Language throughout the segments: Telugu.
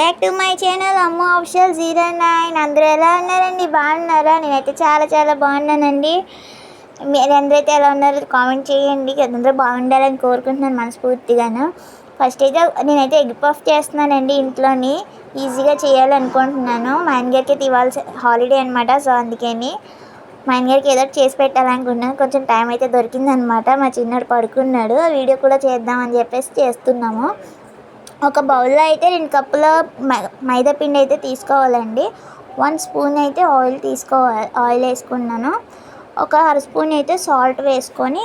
Back to my channel Amma official zero nine అందరూ ఎలా ఉన్నారండి? బాగున్నారా? నేనైతే చాలా చాలా బాగున్నానండి. మీరందరైతే ఎలా ఉన్నారో కామెంట్ చేయండి. అందరూ బాగుండాలని కోరుకుంటున్నాను మనస్ఫూర్తిగాను. ఫస్ట్ అయితే నేనైతే ఎగ్ పఫ్ చేస్తున్నానండి ఇంట్లోని. ఈజీగా చేయాలనుకుంటున్నాను. మా ఆయనగారికి అయితే ఇవాళ హాలిడే అనమాట సో అందుకని మా ఆయనగారికి ఏదో ఒకటి చేసి పెట్టాలనుకున్నాను కొంచెం టైం అయితే దొరికిందనమాట మా చిన్నోడు పడుకున్నాడు. ఆ వీడియో కూడా చేద్దామని చెప్పేసి చేస్తున్నాము. ఒక బౌల్లో అయితే రెండు కప్పుల మై- మైదా పిండి అయితే తీసుకోవాలండి. వన్ స్పూన్ అయితే ఆయిల్ తీసుకోవాలి ఆయిల్ వేసుకున్నాను. ఒక అర స్పూన్ అయితే సాల్ట్ వేసుకొని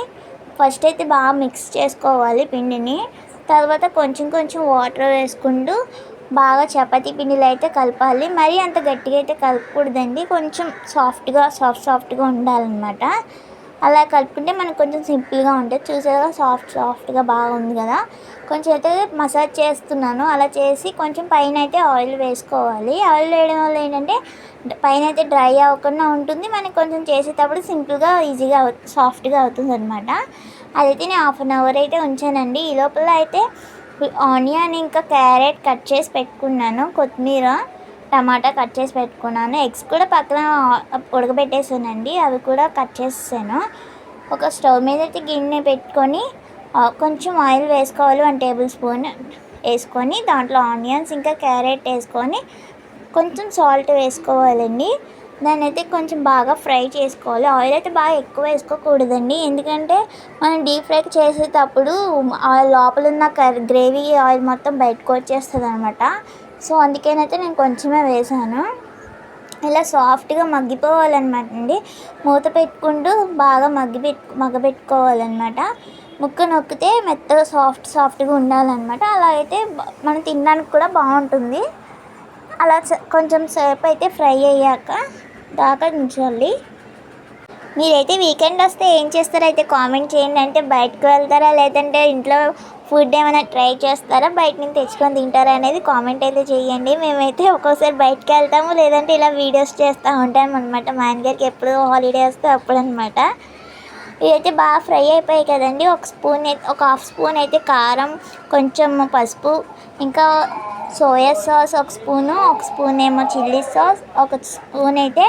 ఫస్ట్ అయితే బాగా మిక్స్ చేసుకోవాలి పిండిని. తర్వాత కొంచెం కొంచెం వాటర్ వేసుకుంటూ బాగా చపాతీ పిండిలో అయితే కలపాలి. మరీ అంత గట్టిగా అయితే కలపకూడదండి. కొంచెం సాఫ్ట్గా సాఫ్ట్ సాఫ్ట్గా ఉండాలన్నమాట. అలా కలుపుకుంటే మనకు కొంచెం సింపుల్గా ఉంటుంది చూసారా? సాఫ్ట్ సాఫ్ట్గా బాగుంది కదా? కొంచెం అయితే మసాజ్ చేస్తున్నాను. అలా చేసి కొంచెం పైన అయితే ఆయిల్ వేసుకోవాలి. ఆయిల్ వేయడం వల్ల ఏంటంటే పైన అయితే డ్రై అవ్వకుండా ఉంటుంది. మనకు కొంచెం చేసేటప్పుడు సింపుల్గా ఈజీగా సాఫ్ట్గా అవుతుంది అనమాట అదైతే నేను హాఫ్ అన్ అవర్ అయితే ఉంచానండి. ఈ లోపల అయితే ఆనియన్ ఇంకా క్యారెట్ కట్ చేసి పెట్టుకున్నాను. కొత్తిమీర. టమాటా కట్ చేసి పెట్టుకున్నాను. ఎగ్స్ కూడా పక్కన ఉడకబెట్టేసానండి. అవి కూడా కట్ చేసేసాను. ఒక స్టవ్ మీద అయితే గిన్నె పెట్టుకొని కొంచెం ఆయిల్ వేసుకోవాలి. వన్ టేబుల్ స్పూన్ వేసుకొని దాంట్లో ఆనియన్స్ ఇంకా క్యారెట్ వేసుకొని కొంచెం సాల్ట్ వేసుకోవాలండి. దాన్ని అయితే కొంచెం బాగా ఫ్రై చేసుకోవాలి. ఆయిల్ అయితే బాగా ఎక్కువ వేసుకోకూడదండి. ఎందుకంటే మనం డీప్ ఫ్రై చేసేటప్పుడు ఆ లోపల ఉన్న కర్రీ గ్రేవీ ఆయిల్ మొత్తం బయటకు వచ్చేస్తుంది అనమాట సో అందుకేనైతే నేను కొంచెమే వేసాను. ఇలా సాఫ్ట్గా మగ్గిపోవాలన్నమాట అండి మూత పెట్టుకుంటూ బాగా మగ్గి పెట్టు మగ్గబెట్టుకోవాలన్నమాట ముక్క నొక్కితే మెత్తగా సాఫ్ట్ సాఫ్ట్గా ఉండాలన్నమాట. అలా అయితే మనం తినడానికి కూడా బాగుంటుంది. అలా కొంచెం సేపు అయితే ఫ్రై అయ్యాక దాకా ఉంచాలి మీరైతే వీకెండ్ వస్తే ఏం చేస్తారో అయితే కామెంట్ చేయండి. అంటే బయటకు వెళ్తారా లేదంటే ఇంట్లో ఫుడ్ ఏమైనా ట్రై చేస్తారా బయట నుంచి తెచ్చుకొని తింటారా అనేది కామెంట్ అయితే చేయండి. మేమైతే ఒక్కోసారి బయటకు వెళ్తాము లేదంటే ఇలా వీడియోస్ చేస్తూ ఉంటాం అనమాట మా ఆయనగారికి ఎప్పుడు హాలిడే వస్తే అప్పుడు అనమాట ఇదైతే బాగా ఫ్రై అయిపోయాయి కదండి. ఒక స్పూన్ అయితే ఒక హాఫ్ స్పూన్ అయితే కారం కొంచెం పసుపు ఇంకా సోయా సాస్ ఒక స్పూను ఒక స్పూన్ ఏమో చిల్లీ సాస్ ఒక స్పూన్ అయితే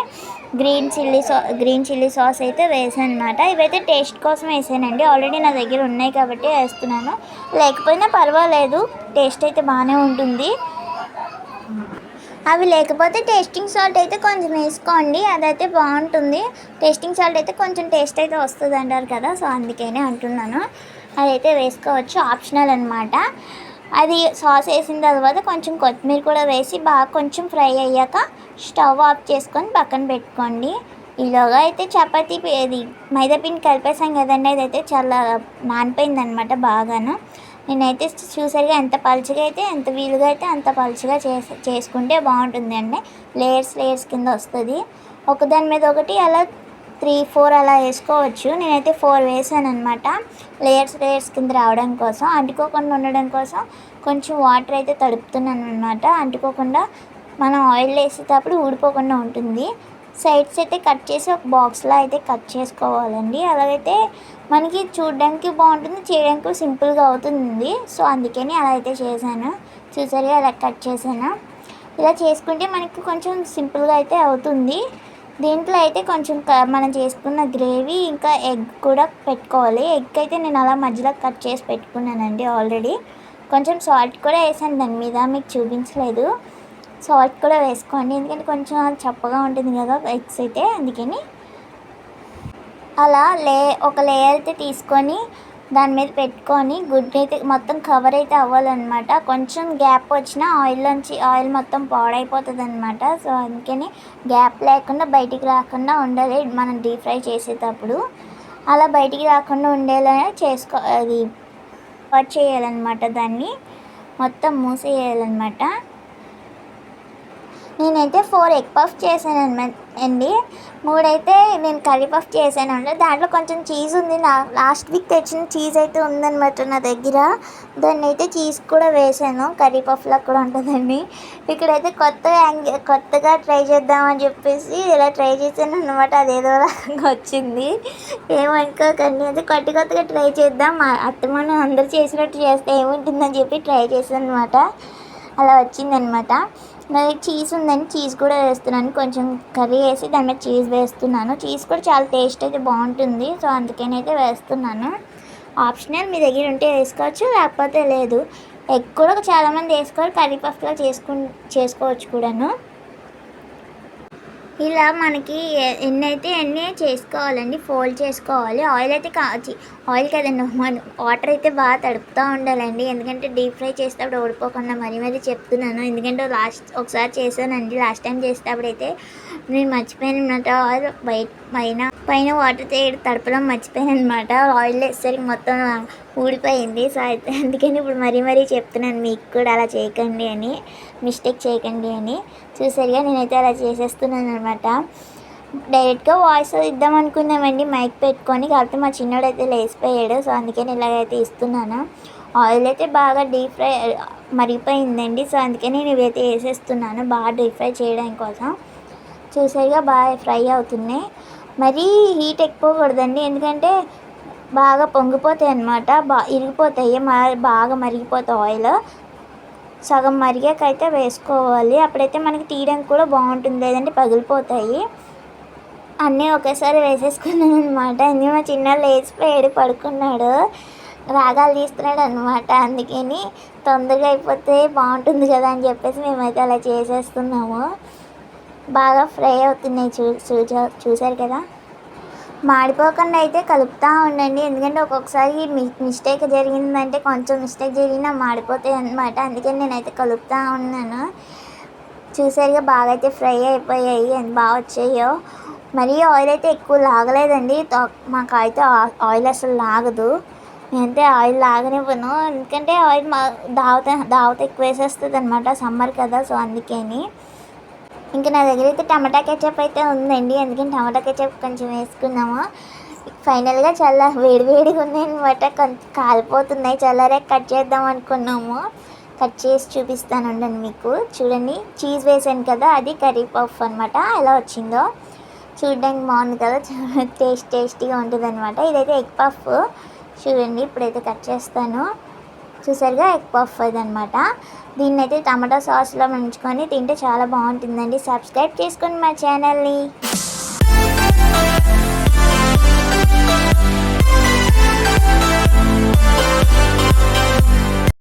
green chilli sauce green chilli sauce అయితే వేసాను అనమాట ఇవైతే టేస్ట్ కోసం వేసానండి. ఆల్రెడీ నా దగ్గర ఉన్నాయి కాబట్టి వేస్తున్నాను. లేకపోయినా పర్వాలేదు టేస్ట్ అయితే బాగానే ఉంటుంది. అవి లేకపోతే టేస్టింగ్ సాల్ట్ అయితే కొంచెం వేసుకోండి అదైతే బాగుంటుంది. టేస్టింగ్ సాల్ట్ అయితే కొంచెం టేస్ట్ అయితే వస్తుంది అంటారు కదా సో అందుకనే అంటున్నాను. అదైతే వేసుకోవచ్చు ఆప్షనల్ అనమాట అది సాస్ వేసిన తర్వాత కొంచెం కొత్తిమీర కూడా వేసి బాగా కొంచెం ఫ్రై అయ్యాక స్టవ్ ఆఫ్ చేసుకొని పక్కన పెట్టుకోండి. ఈలోగా అయితే చపాతీ ఇది మైదా పిండి కలిపేసాం కదండి అదైతే చాలా నానిపోయింది అనమాట బాగాను. నేనైతే చూసరిగా ఎంత పలుచగా అయితే ఎంత వీలుగా అయితే అంత పలుచగా చేసి చేసుకుంటే బాగుంటుంది అండి లేయర్స్ లేయర్స్ కింద వస్తుంది. ఒకదాని మీద ఒకటి అలా త్రీ ఫోర్ అలా వేసుకోవచ్చు. నేనైతే ఫోర్ వేసాను అనమాట లేయర్స్ లేయర్స్ కింద రావడం కోసం. అంటుకోకుండా ఉండడం కోసం కొంచెం వాటర్ అయితే తడుపుతున్నాను అనమాట అంటుకోకుండా మనం ఆయిల్ వేసేటప్పుడు ఊడిపోకుండా ఉంటుంది. సైడ్స్ అయితే కట్ చేసి ఒక బాక్స్లో అయితే కట్ చేసుకోవాలండి. అలాగైతే మనకి చూడడానికి బాగుంటుంది చేయడానికి సింపుల్గా అవుతుంది. సో అందుకని అలా అయితే చేశాను. చూసారుగా అలా కట్ చేశాను. ఇలా చేసుకుంటే మనకి కొంచెం సింపుల్గా అయితే అవుతుంది. దీంట్లో అయితే కొంచెం క- మనం చేసుకున్న గ్రేవీ ఇంకా ఎగ్ కూడా పెట్టుకోవాలి. ఎగ్ అయితే నేను అలా మధ్యలో కట్ చేసి పెట్టుకున్నానండి ఆల్రెడీ. కొంచెం సాల్ట్ కూడా వేసాను దాని మీద మీకు చూపించలేదు. సాల్ట్ కూడా వేసుకోండి ఎందుకంటే కొంచెం చప్పగా ఉంటుంది కదా ఎగ్స్ అయితే అందుకని. అలా లే ఒక లేయర్ అయితే తీసుకొని దాని మీద పెట్టుకొని గుడ్డు అయితే మొత్తం కవర్ అయితే అవ్వాలన్నమాట. కొంచెం గ్యాప్ వచ్చిన ఆయిల్ నుంచి ఆయిల్ మొత్తం పాడైపోతుంది అనమాట సో అందుకని గ్యాప్ లేకుండా బయటికి రాకుండా ఉండాలి మనం డీప్ ఫ్రై చేసేటప్పుడు. అలా బయటికి రాకుండా ఉండేలా చేసుకో అది కట్ చేయాలన్నమాట దాన్ని. మొత్తం మూసేయాలన్నమాట. నేనైతే ఫోర్ ఎగ్ పఫ్ చేశాను అండి. మూడైతే నేను కర్రీ పఫ్ చేశాను అండి. దాంట్లో కొంచెం చీజ్ ఉంది. నా లాస్ట్ వీక్ తెచ్చిన చీజ్ అయితే ఉందన్నమాట నా దగ్గర. దాన్ని అయితే చీజ్ కూడా వేసాను కర్రీ పఫ్లో కూడా ఉంటుందండి. ఇక్కడైతే కొత్తగా యాంగ్- కొత్తగా ట్రై చేద్దామని చెప్పేసి ఇలా ట్రై చేశాను అనమాట అదేదో రకంగా వచ్చింది. ఏమనుకోకండి అయితే కొత్త కొత్తగా ట్రై చేద్దాం. మా అత్తమ్మ అందరూ చేసినట్టు చేస్తే ఏముంటుందని చెప్పి ట్రై చేశాను అనమాట అలా వచ్చిందనమాట మరి చీజ్ ఉందని చీజ్ కూడా వేస్తున్నాను. కొంచెం కర్రీ వేసి దాని మీద చీజ్ వేస్తున్నాను. చీజ్ కూడా చాలా టేస్ట్ అయితే బాగుంటుంది. సో అందుకనైతే వేస్తున్నాను. ఆప్షనల్ మీ దగ్గర ఉంటే వేసుకోవచ్చు లేకపోతే లేదు. ఎగ్ కూడా చాలామంది వేసుకోవాలి కర్రీ పఫ్లా చేసుకు చేసుకోవచ్చు కూడాను. ఇలా మనకి ఎన్నైతే ఎన్ని చేసుకోవాలండి ఫోల్డ్ చేసుకోవాలి. ఆయిల్ అయితే కాచి ఆయిల్ కదండి మన వాటర్ అయితే బాగా తడుపుతూ ఉండాలండి. ఎందుకంటే డీప్ ఫ్రై చేసేటప్పుడు ఓడిపోకుండా మరీ మరీ చెప్తున్నాను. ఎందుకంటే లాస్ట్ ఒకసారి చేశానండి లాస్ట్ టైం చేసేటప్పుడు అయితే నేను మర్చిపోయాను అనమాట ఆయిల్ బయట పైన పైన వాటర్ తడపడం మర్చిపోయాను అనమాట ఆయిల్ వేసరికి మొత్తం ఊడిపోయింది. సో అయితే అందుకని ఇప్పుడు మరీ మరీ చెప్తున్నాను మీకు కూడా అలా చేయకండి అని మిస్టేక్ చేయకండి అని. చూసారుగా నేనైతే అలా చేసేస్తున్నాను అనమాట డైరెక్ట్గా వాయిస్ ఇద్దాం అనుకున్నామండి మైక్ పెట్టుకొని. కాకపోతే మా చిన్నోడు అయితే లేచిపోయాడు. సో అందుకని ఇలాగైతే ఇస్తున్నాను. ఆయిల్ అయితే బాగా డీప్ ఫ్రై మరిగిపోయిందండి. సో అందుకని నేను ఇవైతే వేసేస్తున్నాను బాగా డీప్ ఫ్రై చేయడం కోసం. చూసారుగా బాగా ఫ్రై అవుతున్నాయి. మరీ హీట్ ఎక్కువకూడదండి ఎందుకంటే బాగా పొంగిపోతాయి అన్నమాట. బా ఇరిగిపోతాయి మా బాగా మరిగిపోతాయి ఆయిల్ సగం మరిగాకైతే వేసుకోవాలి. అప్పుడైతే మనకి తీయడానికి కూడా బాగుంటుంది. లేదంటే పగిలిపోతాయి. అన్నీ ఒకేసారి వేసేసుకున్నాను అనమాట అన్నీ మా చిన్న లేచిపోయాడు పడుకున్నాడు. రాగాలు తీస్తున్నాడు అనమాట అందుకని తొందరగా అయిపోతే బాగుంటుంది కదా అని చెప్పేసి మేమైతే అలా చేసేస్తున్నాము. బాగా ఫ్రై అవుతున్నాయి చూ చూసా చూసారు కదా? మాడిపోకుండా అయితే కలుపుతూ ఉండండి. ఎందుకంటే ఒక్కొక్కసారి మిస్టేక్ జరిగిందంటే కొంచెం మిస్టేక్ జరిగినా మాడిపోతాయి అనమాట అందుకని నేనైతే కలుపుతూ ఉన్నాను. చూసారుగా బాగా అయితే ఫ్రై అయిపోయాయి ఎంత బాగా వచ్చాయో. మరీ ఆయిల్ అయితే ఎక్కువ లాగలేదండి. మాకైతే మాకు అయితే ఆ- ఆయిల్ అసలు లాగదు. నేనైతే ఆయిల్ లాగనివ్వను. ఎందుకంటే ఆయిల్ మా దావత దావత ఎక్కువ వేసేస్తుంది అనమాట సమ్మర్ కదా సో అందుకని. ఇంకా నా దగ్గర అయితే టమాటా కెచప్ అయితే ఉందండి. అందుకని టమాటా కెచప్ కొంచెం వేసుకున్నాము. ఫైనల్గా చాలా వేడివేడిగా ఉన్నాయన్నమాట. కొంత కొంచెం కాలిపోతున్నాయి చల్లారే కట్ చేద్దాం అనుకున్నాము. కట్ చేసి చూపిస్తాను ఉండండి మీకు. చూడండి. చీజ్ వేసాను కదా అది కర్రీ పఫ్ అనమాట ఎలా వచ్చిందో చూడడానికి బాగుంది కదా. టేస్ట్ టేస్టీగా ఉంటుంది అనమాట ఇదైతే ఎగ్ పఫ్. చూడండి. ఇప్పుడైతే కట్ చేస్తాను. చూసారుగా ఎగ్ పఫ్ అనమాట దీన్ని అయితే టమాటా సాస్లో ముంచుకొని తింటే చాలా బాగుంటుందండి. సబ్స్క్రైబ్ చేసుకోండి మా ఛానల్ని.